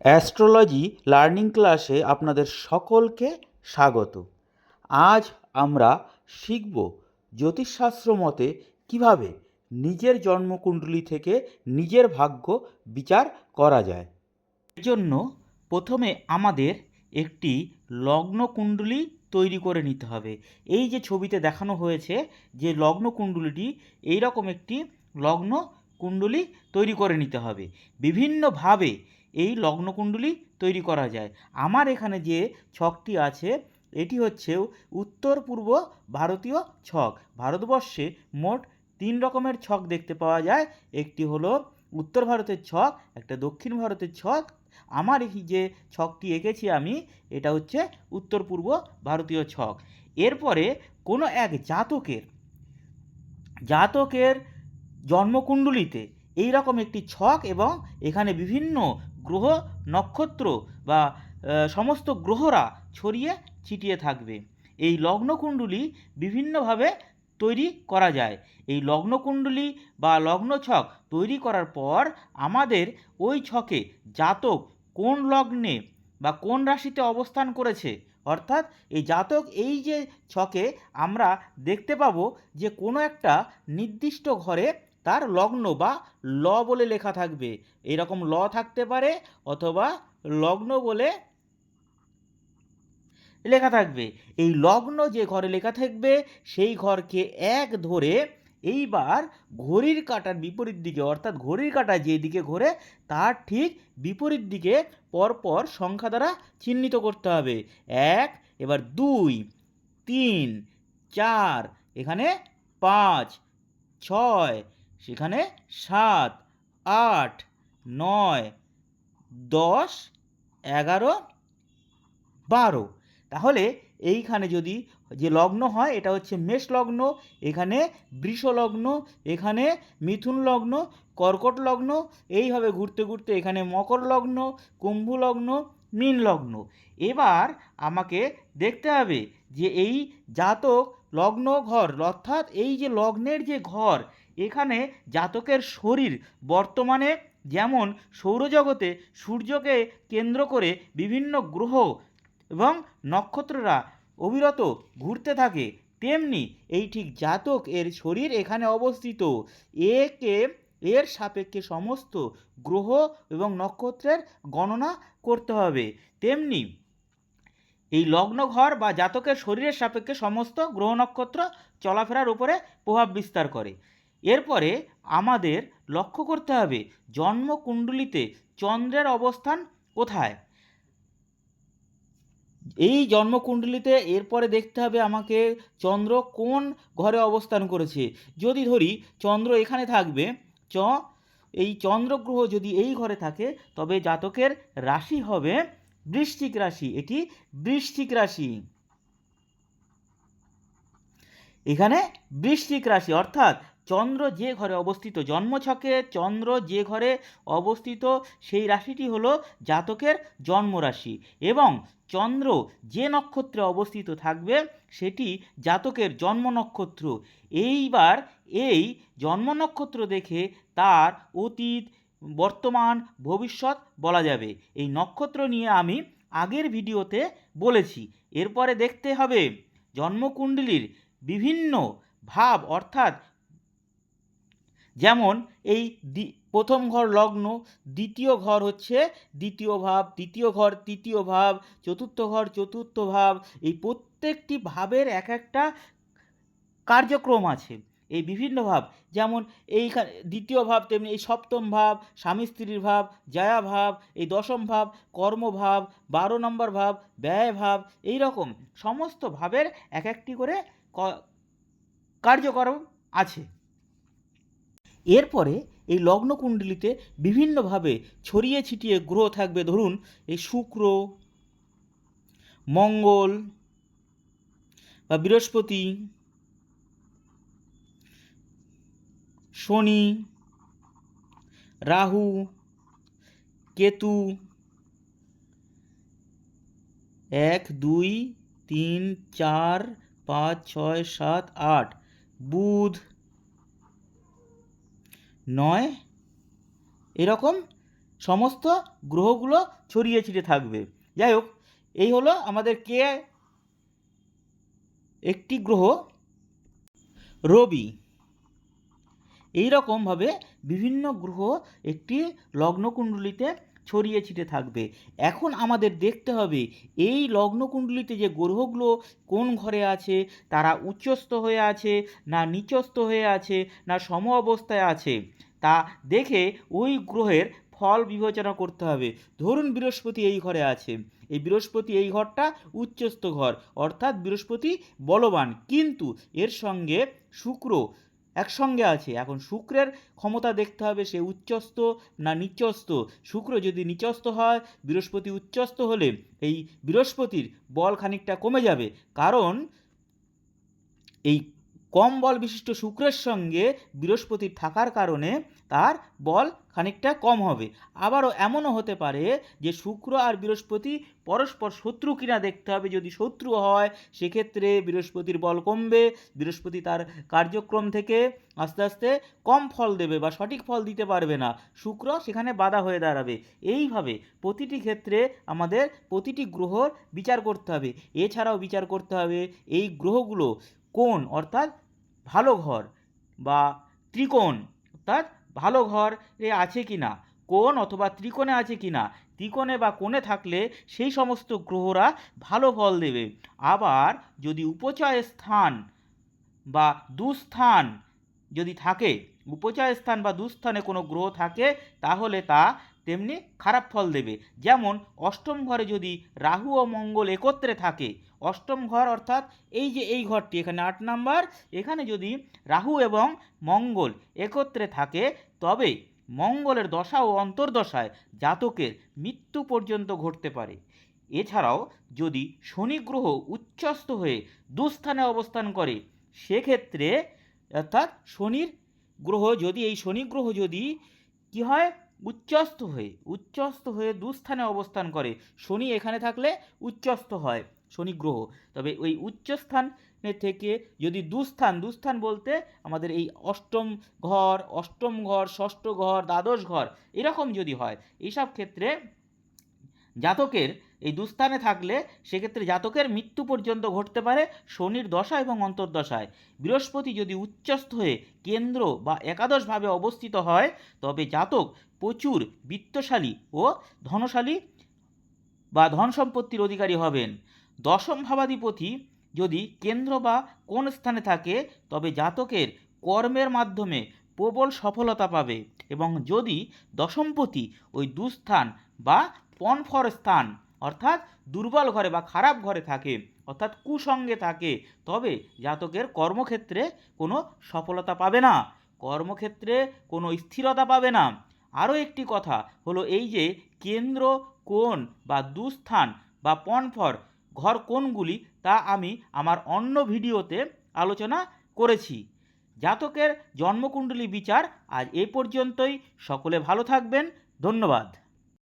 Astrology learning ক্লাসে আপনাদের সকলকে স্বাগত। আজ আমরা শিখব জ্যোতিষশাস্ত্র মতে কীভাবে নিজের জন্মকুণ্ডলী থেকে নিজের ভাগ্য বিচার করা যায়। এর জন্য প্রথমে আমাদের একটি লগ্ন কুণ্ডলী তৈরি করে নিতে হবে। এই যে ছবিতে দেখানো হয়েছে যে লগ্ন কুণ্ডলীটি, এইরকম একটি লগ্ন কুণ্ডলী তৈরি করে নিতে হবে। বিভিন্নভাবে এই লগ্নকুণ্ডলী তৈরি করা যায়। আমার এখানে যে ছকটি আছে, এটি হচ্ছে উত্তর পূর্ব ভারতীয় ছক। ভারতবর্ষে মোট তিন রকমের ছক দেখতে পাওয়া যায়। একটি হলো উত্তর ভারতের ছক, একটা দক্ষিণ ভারতের ছক। আমার এই যে ছকটি এঁকেছি আমি, এটা হচ্ছে উত্তর পূর্ব ভারতীয় ছক। এরপরে কোনো এক জাতকের জাতকের জন্মকুণ্ডলিতে এই রকম একটি ছক এবং এখানে বিভিন্ন গ্রহ নক্ষত্র বা সমস্ত গ্রহরা ছড়িয়ে ছিটিয়ে থাকবে। এই লগ্নকুণ্ডলী বিভিন্নভাবে তৈরি করা যায়। এই লগ্নকুণ্ডলী বা লগ্ন ছক তৈরি করার পর আমাদের ওই ছকে জাতক কোন লগ্নে বা কোন রাশিতে অবস্থান করেছে? অর্থাৎ এই জাতক এই যে ছকে আমরা দেখতে পাবো যে কোনো একটা নির্দিষ্ট ঘরে তার লগ্ন বা ল বলে লেখা থাকবে। এরকম ল থাকতে পারে অথবা লগ্ন বলে লেখা থাকবে। এই লগ্ন যে ঘরে লেখা থাকবে, সেই ঘরকে এক ধরে এইবার ঘড়ির কাঁটার বিপরীত দিকে, অর্থাৎ ঘড়ির কাঁটা যেদিকে ঘোরে, তার ঠিক বিপরীত দিকে পরপর সংখ্যা দ্বারা চিহ্নিত করতে হবে। এক, এবার দুই, তিন, চার, এখানে পাঁচ, ছয় সেখানে সাত, আট, নয়, দশ, এগারো, বারো। তাহলে এইখানে যদি যে লগ্ন হয়, এটা হচ্ছে মেষ লগ্ন, এখানে বৃষ লগ্ন, এখানে মিথুন লগ্ন, কর্কট লগ্ন, এইভাবে ঘুরতে ঘুরতে এখানে মকর লগ্ন, কুম্ভ লগ্ন, মীন লগ্ন। এবার আমাকে দেখতে হবে যে এই জাতক লগ্ন ঘর অর্থাৎ এই যে লগ্নের যে ঘর এখানে জাতকের শরীর বর্তমানে যেমন সৌরজগতে সূর্যকে কেন্দ্র করে বিভিন্ন গ্রহ এবং নক্ষত্ররা অবিরত ঘুরতে থাকে, তেমনি এই ঠিক জাতক এর শরীর এখানে অবস্থিত। একে, এর সাপেক্ষে সমস্ত গ্রহ এবং নক্ষত্রের গণনা করতে হবে। তেমনি এই লগ্ন ঘর বা জাতকের শরীরের সাপেক্ষে সমস্ত গ্রহ নক্ষত্র চলাফেরার উপরে প্রভাব বিস্তার করে। এরপরে আমাদের লক্ষ্য করতে হবে জন্মকুণ্ডলিতে চন্দ্রের অবস্থান কোথায়। এই জন্মকুণ্ডলিতে এরপরে দেখতে হবে আমাকে চন্দ্র কোন ঘরে অবস্থান করেছে। যদি ধরি চন্দ্র এখানে থাকবে, চ, এই চন্দ্রগ্রহ যদি এই ঘরে থাকে, তবে জাতকের রাশি হবে বৃশ্চিক রাশি, এটি বৃশ্চিক রাশি। এখানে বৃশ্চিক রাশি, অর্থাৎ চন্দ্র যে ঘরে অবস্থিত জন্মছকে চন্দ্র যে ঘরে অবস্থিত, সেই রাশিটি হলো জাতকের জন্মরাশি এবং চন্দ্র যে নক্ষত্রে অবস্থিত থাকবে, সেটি জাতকের জন্ম নক্ষত্র। এইবার এই জন্ম নক্ষত্র দেখে তার অতীত, বর্তমান, ভবিষ্যৎ বলা যাবে। এই নক্ষত্র নিয়ে আমি আগের ভিডিওতে বলেছি। এরপরে দেখতে হবে জন্মকুণ্ডলীর বিভিন্ন ভাব, অর্থাৎ যেমন এই প্রথম ঘর লগ্ন, দ্বিতীয় ঘর হচ্ছে দ্বিতীয় ভাব, তৃতীয় ঘর তৃতীয় ভাব, চতুর্থ ঘর চতুর্থ ভাব। এই প্রত্যেকটি ভাবের এক একটা কার্যক্রম আছে। এই বিভিন্ন ভাব, যেমন এই দ্বিতীয় ভাব তেমনি এই সপ্তম ভাব, স্বামী স্ত্রীর ভাব, জয়া ভাব, এই দশম ভাব কর্মভাব বারো নম্বর ভাব, ব্যয় ভাব, এই রকম সমস্ত ভাবের এক একটি করে কার্যক্রম আছে। এরপরে এই লগ্ন কুণ্ডলিতে বিভিন্নভাবে ছড়িয়ে ছিটিয়ে গ্রহ থাকবে। ধরুন, এই শুক্র, মঙ্গল বা বৃহস্পতি, শনি, রাহু, কেতু, এক, দুই, তিন, চার, পাঁচ, ছয়, সাত, আট, বুধ নয়। এরকম সমস্ত গ্রহগুলো ছড়িয়ে ছিটে থাকবে। যাই হোক, এই হলো আমাদের কে একটি গ্রহ, রবি। এই রকমভাবে বিভিন্ন গ্রহ একটি লগ্নকুণ্ডলিতে ছড়িয়ে ছিটে থাকবে। এখন আমাদের দেখতে হবে, এই লগ্নকুণ্ডলিতে যে গ্রহগুলো কোন ঘরে আছে, তারা উচ্চস্থ হয়ে আছে না নিচস্থ হয়ে আছে না সম অবস্থায় আছে, তা দেখে ওই গ্রহের ফল বিবেচনা করতে হবে। ধরুন বৃহস্পতি এই ঘরে আছে, এই বৃহস্পতি এই ঘরটা উচ্চস্থ ঘর, অর্থাৎ বৃহস্পতি বলবান। কিন্তু এর সঙ্গে শুক্র একসঙ্গে আছে। এখন শুক্রের ক্ষমতা দেখতে হবে সে উচ্চস্ত না নিচস্থ। শুক্র যদি নিচস্থ হয়, বৃহস্পতি উচ্চস্ত হলে এই বৃহস্পতির বল খানিকটা কমে যাবে। কারণ এই কম বল বিশিষ্ট শুক্রের সঙ্গে বৃহস্পতির থাকার কারণে তার বল খানিকটা কম হবে। আবারও এমনও হতে পারে যে শুক্র আর বৃহস্পতি পরস্পর শত্রু কিনা দেখতে হবে। যদি শত্রু হয়, সেক্ষেত্রে বৃহস্পতির বল কমবে, বৃহস্পতি তার কার্যক্রম থেকে আস্তে আস্তে কম ফল দেবে বা সঠিক ফল দিতে পারবে না। শুক্র সেখানে বাধা হয়ে দাঁড়াবে। এইভাবে প্রতিটি ক্ষেত্রে আমাদের প্রতিটি গ্রহর বিচার করতে হবে। এছাড়াও বিচার করতে হবে এই গ্রহগুলো কোন অর্থাৎ ভালো ঘর বা ত্রিকোণ, অর্থাৎ ভালো ঘরে আছে কি না? কোণ অথবা ত্রিকোণে আছে কি না? ত্রিকোণে বা কোণে থাকলে সেই সমস্ত গ্রহরা ভালো ফল দেবে। আবার যদি উপচয় স্থান বা দুস্থান যদি থাকে, উপচয় স্থান বা দুস্থানে কোনো গ্রহ থাকে, তাহলে তা তেমনি খারাপ ফল দেবে। যেমন, অষ্টম ঘরে যদি রাহু ও মঙ্গল একত্রে থাকে, অষ্টম ঘর অর্থাৎ এই যে এই ঘরটি, এখানে আট নাম্বার, এখানে যদি রাহু এবং মঙ্গল একত্রে থাকে, তবে মঙ্গলের দশা ও অন্তর্দশায় জাতকের মৃত্যু পর্যন্ত ঘটতে পারে। এছাড়াও যদি শনি গ্রহ উচ্চস্থ হয়ে দুস্থানে অবস্থান করে, সেক্ষেত্রে অর্থাৎ শনির গ্রহ যদি, এই শনি গ্রহ যদি কি হয় উচ্চস্থ হয়ে উচ্চস্থ হয়ে দুস্থানে অবস্থান করে। শনি এখানে থাকলে উচ্চস্থ হয়, শনি গ্রহ। তবে ওই উচ্চস্থানে থেকে যদি দুস্থান দুস্থান বলতে আমাদের এই অষ্টম ঘর অষ্টম ঘর, ষষ্ঠ ঘর, দ্বাদশ ঘর, এরকম যদি হয়, এইসব ক্ষেত্রে জাতকের এই দুস্থানে থাকলে সেক্ষেত্রে জাতকের মৃত্যু পর্যন্ত ঘটতে পারে শনির দশা এবং অন্তর্দশায়। বৃহস্পতি যদি উচ্চস্থ হয়ে কেন্দ্র বা একাদশভাবে অবস্থিত হয়, তবে জাতক প্রচুর বিত্তশালী ও ধনশালী বা ধন সম্পত্তির অধিকারী হবেন। দশম ভাবাধিপতি যদি কেন্দ্র বা কোন স্থানে থাকে, তবে জাতকের কর্মের মাধ্যমে প্রবল সফলতা পাবে এবং যদি দশমপতি ওই দুস্থান বা পনফর স্থান অর্থাৎ দুর্বল ঘরে বা খারাপ ঘরে থাকে, অর্থাৎ কুসঙ্গে থাকে, তবে জাতকের কর্মক্ষেত্রে কোনো সফলতা পাবে না, কর্মক্ষেত্রে কোনো স্থিরতা পাবে না। আরও একটি কথা হলো এই যে কেন্দ্র কোণ বা দুস্থান বা পনফর ঘর কোনগুলি তা আমি আমার অন্য ভিডিওতে আলোচনা করেছি। জাতকের জন্মকুণ্ডলী বিচার আজ এ পর্যন্তই। সকলে ভালো থাকবেন। ধন্যবাদ।